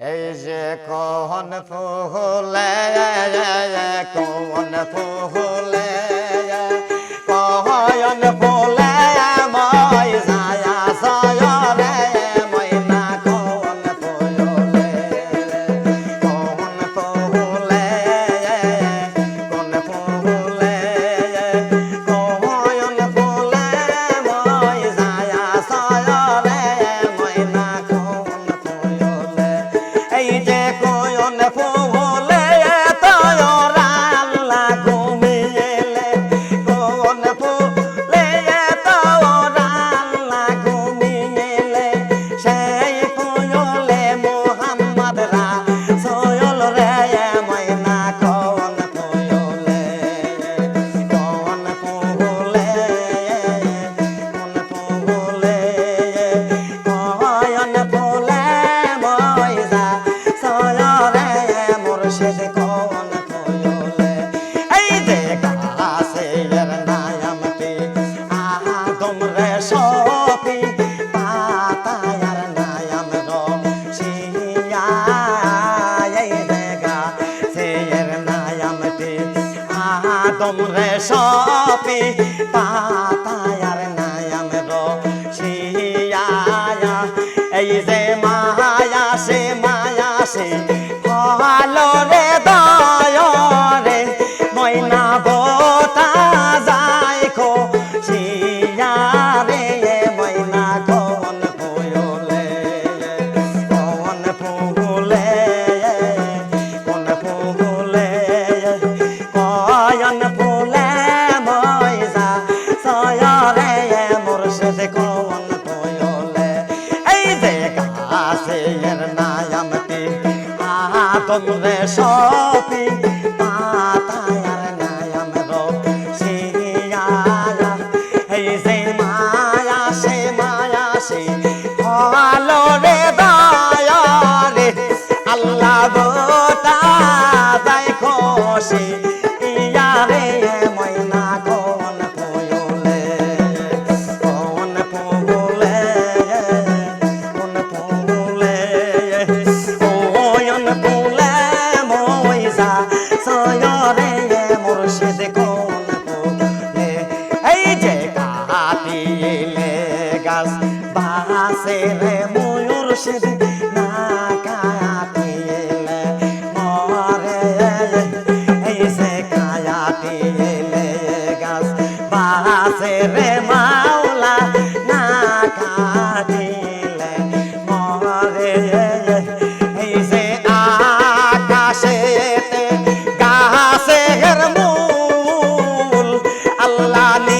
এই যে কোন ফুলে কোন ফুলে কোন ফুলে। তোমরে সপে তা সগুণে সতী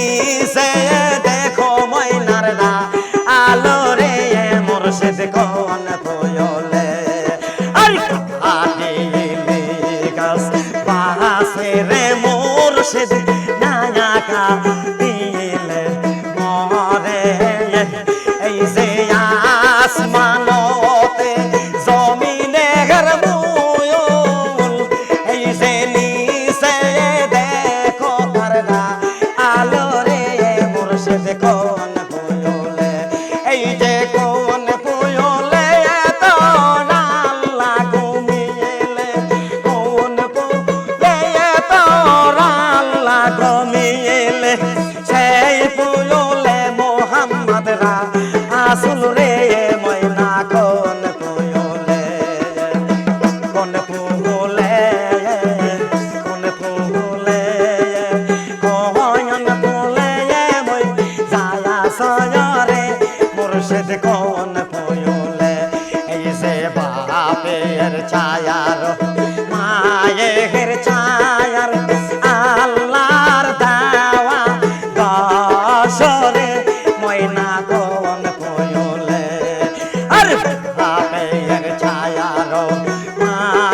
নিছে দেখো ময়নার দা, আলো রে মোরশেদ কোন তোয়লে আর খাদিলে গাছ পাশে রে মোরশেদ নাঙা কা আসল রে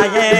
है